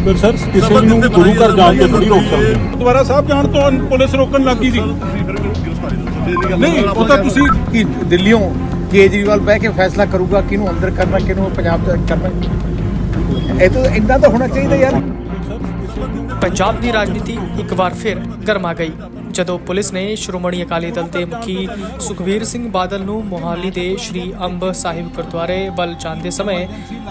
ਪਰ ਸਰ ਕਿਸੇ ਨੂੰ ਗੁਰੂ ਘਰ ਜਾਣ ਤੋਂ ਥੋੜੀ ਰੋਕ ਸਕਦੇ ਦੁਆਰਾ ਸਾਹਿਬ ਜਾਣ ਤੋਂ ਪੁਲਿਸ ਰੋਕਣ ਲੱਗੀ ਸੀ। ਨਹੀਂ ਉਹ ਤਾਂ ਤੁਸੀਂ ਕਿ ਦਿੱਲੀੋਂ ਕੇਜਰੀਵਾਲ ਬਹਿ ਕੇ ਫੈਸਲਾ ਕਰੂਗਾ ਕਿਹਨੂੰ ਅੰਦਰ ਕਰਨਾ ਕਿਹਨੂੰ ਪੰਜਾਬ ਚ ਕਰਨਾ। ਇਹ ਤਾਂ ਇੰਨਾ ਤਾਂ ਹੋਣਾ ਚਾਹੀਦਾ ਯਾਰ। ਪੰਜਾਬ ਦੀ ਰਾਜਨੀਤੀ ਇੱਕ ਵਾਰ ਫਿਰ ਗਰਮਾ ਗਈ। ਜਦੋਂ ਪੁਲਿਸ ਨੇ ਸ਼੍ਰੋਮਣੀ ਅਕਾਲੀ ਦਲ ਦੇ ਮੁਖੀ ਸੁਖਵੀਰ ਸਿੰਘ ਬਾਦਲ ਨੂੰ ਮੋਹਾਲੀ ਦੇ ਸ਼੍ਰੀ ਅੰਬ ਸਾਹਿਬ ਗੁਰਦੁਆਰੇ ਵੱਲ ਜਾਂਦੇ ਸਮੇਂ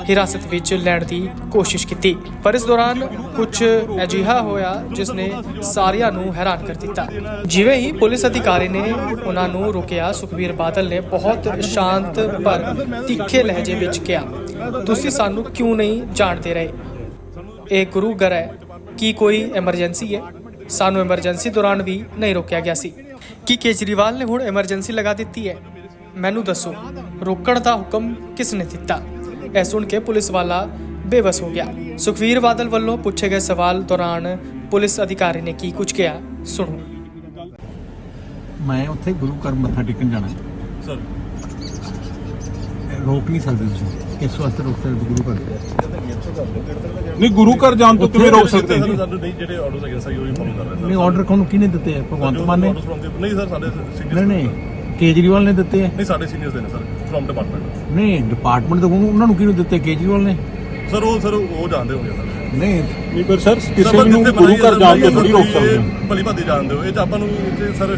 ਹਿਰਾਸਤ ਵਿੱਚ ਲੈਣ ਦੀ ਕੋਸ਼ਿਸ਼ ਕੀਤੀ। ਪਰ ਇਸ ਦੌਰਾਨ ਕੁਝ ਅਜਿਹਾ ਹੋਇਆ ਜਿਸ ਨੇ ਸਾਰਿਆਂ ਨੂੰ ਹੈਰਾਨ ਕਰ ਦਿੱਤਾ। ਜਿਵੇਂ ਹੀ ਪੁਲਿਸ ਅਧਿਕਾਰੀ ਨੇ ਉਹਨਾਂ ਨੂੰ ਰੋਕਿਆ, ਸੁਖਵੀਰ ਬਾਦਲ ਨੇ ਬਹੁਤ ਸ਼ਾਂਤ ਪਰ ਤਿੱਖੇ ਲਹਿਜੇ ਵਿੱਚ ਕਿਹਾ, ਤੁਸੀਂ ਸਾਨੂੰ ਕਿਉਂ ਨਹੀਂ ਜਾਣਦੇ ਰਹੇ? ਇਹ ਗੁਰੂ ਘਰ ਹੈ। ਕੀ ਕੋਈ ਐਮਰਜੈਂਸੀ ਹੈ? ਸਾਨੂੰ ਐਮਰਜੈਂਸੀ ਦੌਰਾਨ ਵੀ ਨਹੀਂ ਰੋਕਿਆ ਗਿਆ ਸੀ। ਕੀ ਕੇਜਰੀਵਾਲ ਨੇ ਹੁਣ ਐਮਰਜੈਂਸੀ ਲਗਾ ਦਿੱਤੀ ਹੈ? ਮੈਨੂੰ ਦੱਸੋ ਰੋਕਣ ਦਾ ਹੁਕਮ ਕਿਸ ਨੇ ਦਿੱਤਾ? ਇਹ ਸੁਣ ਕੇ ਪੁਲਿਸ ਵਾਲਾ ਬੇਬਸ ਹੋ ਗਿਆ। ਸੁਖਵੀਰ ਬਾਦਲ ਵੱਲੋਂ ਪੁੱਛੇ ਗਏ ਸਵਾਲ ਦੌਰਾਨ ਪੁਲਿਸ ਅਧਿਕਾਰੀ ਨੇ ਕੀ ਕੁਝ ਕਿਹਾ? ਸੁਣੋ। ਮੈਂ ਉੱਥੇ ਗੁਰੂ ਘਰ ਮੱਥਾ ਟੇਕਣ ਜਾਣਾ ਸਰ ਰੋਕ ਨਹੀਂ ਸਕਦੇ ਤੁਸੀਂ। ਇਸ ਵਾਸਤੇ ਰੋਕ ਸਕਦੇ ਗੁਰੂ ਘਰ। ਨਹੀਂ ਗੁਰੂ ਘਰ ਜਾਣ ਤੋਂ ਕਿਵੇਂ ਰੋਕ ਸਕਦੇ ਜੀ? ਨਹੀਂ ਜਿਹੜੇ ਆਰਡਰਸ ਹੈਗੇ ਸਹੀ ਉਹੀ ਫੋਲੋ ਕਰ ਰਹੇ ਨਹੀਂ ਆਰਡਰ ਕੋਨੂੰ ਕਿਹਨੇ ਦਿੱਤੇ ਆ? ਭਗਵੰਤ ਮਾਨ ਨੇ? ਨਹੀਂ ਸਰ ਸਾਡੇ ਨਹੀਂ ਸੀਨੀਅਰ ਨਹੀਂ ਕੇਜਰੀਵਾਲ ਨੇ ਦਿੱਤੇ ਆ। ਨਹੀਂ ਸਾਡੇ ਸੀਨੀਅਰਸ ਦੇ ਨੇ ਸਰ ਫਰਮ ਡਿਪਾਰਟਮੈਂਟ ਨਹੀਂ ਡਿਪਾਰਟਮੈਂਟ ਤੋਂ ਉਹਨਾਂ ਨੂੰ ਕਿਹਨੂੰ ਦਿੱਤੇ? ਕੇਜਰੀਵਾਲ ਨੇ। ਸਰ ਉਹ ਸਰ ਉਹ ਜਾਣਦੇ ਹੋਗੇ ਸਰ। ਨਹੀਂ ਨਹੀਂ ਪਰ ਸਰ ਕਿਸੇ ਨੂੰ ਗੁਰੂ ਘਰ ਜਾਣ ਤੋਂ ਥੋੜੀ ਰੋਕ ਸਕਦੇ ਭਲੀ ਭਾਦੀ ਜਾਣਦੇ ਹੋ। ਇਹ ਤਾਂ ਆਪਾਂ ਨੂੰ ਸਰ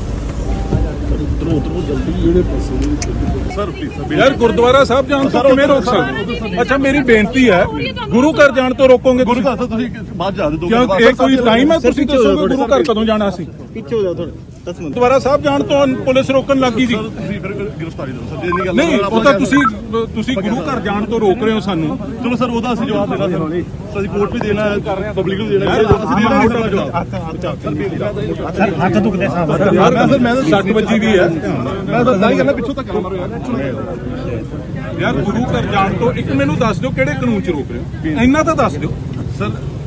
ਸਰ ਪਲੀਜ਼ ਸਰ ਯਾਰ ਗੁਰਦੁਆਰਾ ਸਾਹਿਬ ਜਾਣ ਤੋਂ ਕਿਵੇਂ ਰੋਕ ਸਕਦੇ? ਅੱਛਾ ਮੇਰੀ ਬੇਨਤੀ ਹੈ ਗੁਰੂ ਘਰ ਜਾਣ ਤੋਂ ਰੋਕੋਗੇ ਗੁਰੂ ਤੁਸੀਂ? ਘਰ ਤੋਂ ਤੁਸੀਂ ਬਾਅਦ ਜਾ ਦੇ ਦੋ ਕਿਉਂ? ਇਹ ਕੋਈ ਟਾਈਮ ਹੈ ਤੁਸੀਂ ਦੱਸੋਗੇ ਗੁਰੂ ਘਰ ਕਦੋਂ ਜਾਣਾ ਸੀ? ਪਿੱਛੇ ਹੋ ਜਾ ਥੋੜੇ 10 ਮਿੰਟ। ਗੁਰਦੁਆਰਾ ਸਾਹਿਬ ਜਾਣ ਤੋਂ ਪੁਲਿਸ ਰੋਕਣ ਲੱਗੀ ਸੀ। ਤੁਸੀਂ ਫਿਰ ਗ੍ਰਿਫਤਾਰੀ ਦਿਓ। ਸਰ ਜੇ ਨਹੀਂ ਗੱਲ ਨਹੀਂ ਉਹ ਤਾਂ ਤੁਸੀਂ ਤੁਸੀਂ ਗੁਰੂ ਘਰ ਜਾਣ ਤੋਂ ਰੋਕ ਰਹੇ ਹੋ ਸਾਨੂੰ। ਚਲੋ ਸਰ ਉਹਦਾ ਅਸੀਂ ਜਵਾਬ ਦੇਣਾ ਸਰ। ਸਰ ਅਸੀਂ ਕੋਰਟ ਵੀ ਦੇਣਾ ਪਬਲਿਕ ਨੂੰ ਦੇਣਾ ਹੈ। ਅਸੀਂ ਦੇਣਾ ਹੈ ਜਵਾਬ। ਸਰ ਹੱਥ ਦੁਖਦੇ ਸਾਹਿਬ। ਯਾਰ ਮੈਂ ਮੈਂ 60 ਵਜੇ ਵੀ ਹੈ। ਮੈਂ ਤਾਂ ਜ਼ਾਹਿਰ ਕਰਨਾ ਪਿੱਛੋਂ ਤੱਕ ਮਾਰੋ ਯਾਰ ਯਾਰ ਗੁਰੂ ਘਰ ਜਾਣ ਤੋਂ ਇੱਕ ਮੈਨੂੰ ਦੱਸ ਦਿਓ ਕਿਹੜੇ ਕਾਨੂੰਨ 'ਚ ਰੋਕ ਰਹੇ ਹੋ। ਇੰਨਾ ਤਾਂ ਦੱਸ ਦਿਓ। ਸਰ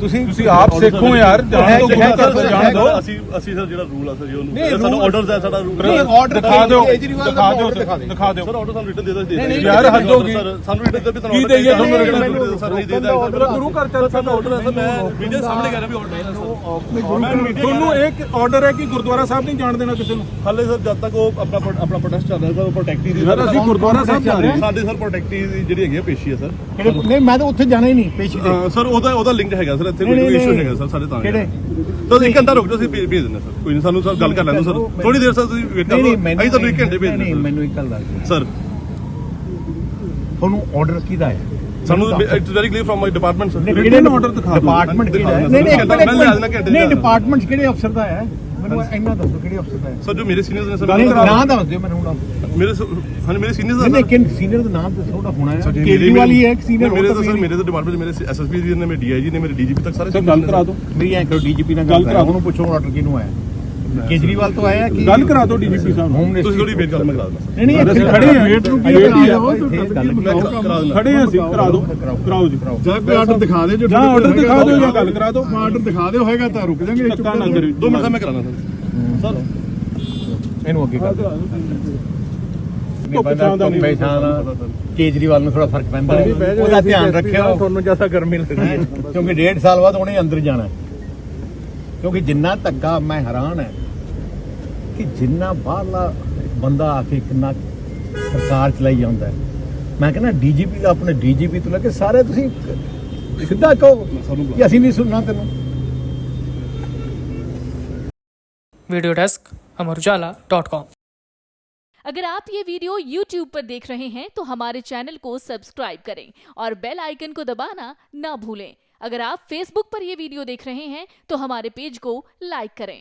ਤੁਸੀਂ ਤੁਸੀਂ ਆਪ ਸਿੱਖੋ ਯਾਰ ਜਾਣ ਤੋਂ ਗੁਰੂ ਘਰ ਤੋਂ ਜਾਣ ਦਿਓ। ਅਸੀਂ ਅਸੀਂ ਸਰ ਜਿਹੜਾ ਰੂਲ ਆ ਸਰ ਜੀ ਉਹਨੂੰ ਸਾਨੂੰ ਆਰਡਰਸ ਹੈ ਸਾਡਾ ਰੂਲ ਨਹੀਂ, ਦਿਖਾ ਦਿਓ ਦਾ ਦਿਖਾ ਦਿਓ ਦਿਖਾ ਸਰ ਆਰਡਰ ਸਾਨੂੰ ਰਿਟਨ ਦੇ ਦੋ ਨਹੀਂ, ਯਾਰ, ਹੱਦ ਹੋ ਗਈ। ਸਰ ਸਾਨੂੰ ਰਿਟਨ ਦੇ ਵੀ ਕੀ ਦੇਈਏ ਤੁਹਾਨੂੰ written? ਸਰ ਨਹੀਂ ਦੇ ਦਾਂਗੇ ਮੇਰਾ ਗੁਰੂ ਘਰ ਚੱਲ ਸਾਡਾ ਆਰਡਰ ਹੈ ਸਰ ਮੈਂ ਵੀਡੀਓ ਸਾਹਮਣੇ ਕਰ ਰਿਹਾ ਵੀ ਆਰਡਰ ਹੈ ਸਰ। ਤੁਹਾਨੂੰ ਇੱਕ ਆਰਡਰ ਹੈ ਕਿ ਗੁਰਦੁਆਰਾ ਸਾਹਿਬ ਨਹੀਂ ਜਾਣ ਦੇਣਾ ਕਿਸੇ ਨੂੰ? ਹਾਲੇ ਸਰ ਜਦ ਤੱਕ ਉਹ ਆਪਣਾ ਆਪਣਾ ਪ੍ਰੋਟੈਸਟ ਚੱਲ ਰਿਹਾ ਸਰ ਉਹ ਪ੍ਰੋਟੈਕਟੀ ਦੀ ਯਾਰ, ਅਸੀਂ ਗੁਰਦੁਆਰਾ ਸਾਹਿਬ ਜਾ ਰਹੇ ਹਾਂ। ਸਾਡੇ ਸਰ ਪ੍ਰੋਟੈਕਟੀ ਦੀ ਜਿਹੜੀ ਹੈਗੀ ਪੇਸ਼ੀ ਹੈ ਸਰ। ਨਹੀਂ ਮੈਂ ਤਾਂ ਉੱਥੇ ਜਾਣਾ ਹੀ ਨਹੀਂ ਪੇਸ਼ੀ ਸਰ ਉਹਦਾ ਉਹਦਾ ਲਿੰਕ ਹੈਗਾ ਸਰ ਇੱਥੇ ਨਹੀਂ, ਕੋਈ ਨਹੀਂ, ਇਸ਼ੂ ਨਹੀਂ। ਹੈਗਾ ਸਰ ਸਾਡੇ ਤਾਂ ਕਿਹੜੇ? ਤੁਸੀਂ ਇੱਕ ਘੰਟਾ ਰੁਕ ਜਾਓ ਅਸੀਂ ਭੇਜ ਦਿੰਦੇ ਸਰ। ਕੋਈ ਨਹੀਂ ਸਾਨੂੰ ਸਰ ਗੱਲ ਕਰ ਲੈਣ ਸਰ। ਥੋੜੀ ਦੇਰ ਸਰ ਤੁਸੀਂ ਵੇਟ ਨਹੀਂ ਕਰੋ ਨਹੀਂ ਮੈਨੂੰ ਅਸੀਂ ਤੁਹਾਨੂੰ ਇੱਕ ਘੰਟੇ ਭੇਜ ਨਹੀਂ ਦਿੰਦੇ ਮੈਨੂੰ ਇੱਕ ਗੱਲ ਦੱਸ ਸਰ। ਤੁਹਾਨੂੰ ਆਰਡਰ ਕਿਹਦਾ ਹੈ? ਸਾਨੂੰ it's very clear from my department sir ਕਿਹੜੇ order ਦਿਖਾ ਦਿਓ। ਡਿਪਾਰਟਮੈਂਟ ਕਿਹੜਾ ਹੈ? ਨਹੀਂ ਨਹੀਂ ਨਹੀਂ। ਡਿਪਾਰਟਮੈਂਟ ਕਿਹੜੇ ਅਫਸਰ ਦਾ ਹੈ? ਮੈਨੂੰ ਇੰਨਾ ਦੱਸੋ ਕਿਹੜੇ ਅਫਸਰ ਦਾ ਹੈ? ਸਰ ਜੋ ਮੇਰੇ ਸੀਨੀਅਰਸ ਨੇ ਸਰ ਨਾਮ ਦੱਸ ਦਿਓ ਮੈਨੂੰ ਹੁਣ। ਮੇਰੇ ਹਾਂਜੀ ਮੇਰੇ ਸੀਨੀਅਰਸ ਦਾ ਨਹੀਂ ਕਿਨ ਸੀਨੀਅਰ ਦਾ ਨਾਮ ਦੱਸੋ ਉਹਦਾ ਹੋਣਾ ਹੈ। ਕੇਜਰੀਵਾਲ ਹੀ ਹੈ ਇੱਕ senior ਮੇਰੇ ਤਾਂ ਸਰ ਮੇਰੇ ਤਾਂ ਡਿਪਾਰਟਮੈਂਟ ਮੇਰੇ ਐਸਐਸਪੀ ਜੀ ਨੇ ਮੇਰੇ ਡੀਆਈਜੀ ਨੇ ਮੇਰੇ ਡੀਜੀਪੀ ਤੱਕ ਸਾਰੇ ਸਰ ਗੱਲ ਕਰਾ ਦਿਓ। ਮੇਰੀ ਐਂ ਕਰੋ ਡੀਜੀਪੀ ਨਾਲ ਗੱਲ ਕਰਾ। ਉਹਨੂੰ ਪੁੱਛੋ ਆਰਡਰ ਕਿਹਨੂੰ ਆਇਆ। ਕੇਜਰੀਵਾਲ ਤੋਂ ਆਇਆ ਕਿ ਗੱਲ ਕਰਾ ਦਿਓ ਡੀਜੀਪੀ ਸਾਹਿਬ ਨੂੰ। ਤੁਸੀਂ ਥੋੜੀ ਵੇਟ ਕਰੋ ਮੈਂ ਕਰਾ ਦਿੰਦਾ। ਨਹੀਂ ਨਹੀਂ ਅਸੀਂ ਖੜੇ ਹਾਂ। ਵੇਟ ਨੂੰ ਖੜੇ ਹਾਂ। ਅਸੀਂ ਕਰਾ ਦਿਓ। ਕਰਾਓ। ਜੀ। ਜਾਂ ਕੋਈ ਆਰਡਰ ਦਿਖਾ ਦੇ ਜੋ ਆਰਡਰ ਦਿਖਾ ਦਿਓ ਜਾਂ ਗੱਲ ਕਰਾ ਦਿਓ। ਆਰਡਰ ਦਿਖਾ ਦਿਓ ਹੋਏਗਾ ਤਾਂ ਰੁਕ ਜਾਾਂਗੇ। ਧੱਕਾ ਨਾ ਕਰਿਓ ਦੋ ਮਿੰਟ ਦਾ ਮੈਂ ਕਰਾਣਾ ਸਰ। ਸਰ ਇਹਨੂੰ ਅੱਗੇ ਕਰ ਦਿਓ। ਦਾ ਦਾ ਕੇਜਰੀਵਾਲ ਨੂੰ ਥੋੜਾ ਫ਼ਰਕ ਪੈਂਦਾ। ਉਹਦਾ ਧਿਆਨ ਰੱਖਿਓ। ਤੁਹਾਨੂੰ ਜ਼ਿਆਦਾ ਗਰਮੀ ਲੱਗਦੀ ਹੈ। ਕਿਉਂਕਿ ਡੇਢ ਸਾਲ ਬਾਅਦ ਉਹਨੇ ਅੰਦਰ ਜਾਣਾ ਹੈ। ਕਿਉਂਕਿ ਜਿੰਨਾ ਧੱਕਾ ਮੈਂ ਹੈਰਾਨ ਹੈ ਕਿ ਜਿੰਨਾ ਬਾਹਰਲਾ ਬੰਦਾ ਆ ਕੇ ਕਿੰਨਾ ਸਰਕਾਰ ਚਲਾਈ ਜਾਂਦਾ ਹੈ ਮੈਂ ਕਹਿੰਦਾ ਡੀਜੀਪੀ ਦਾ ਆਪਣੇ ਡੀਜੀਪੀ ਤੋਂ ਲੈ ਕੇ ਸਾਰੇ ਤੁਸੀਂ ਸਿੱਧਾ ਕਹੋ ਕਿ ਅਸੀਂ ਨਹੀਂ ਸੁਣਨਾ ਤੈਨੂੰ video desk Amar Ujala dot com अगर आप ये वीडियो YouTube पर देख रहे हैं तो हमारे चैनल को सब्सक्राइब करें और बेल आइकन को दबाना ना भूलें अगर आप Facebook पर यह वीडियो देख रहे हैं तो हमारे पेज को लाइक करें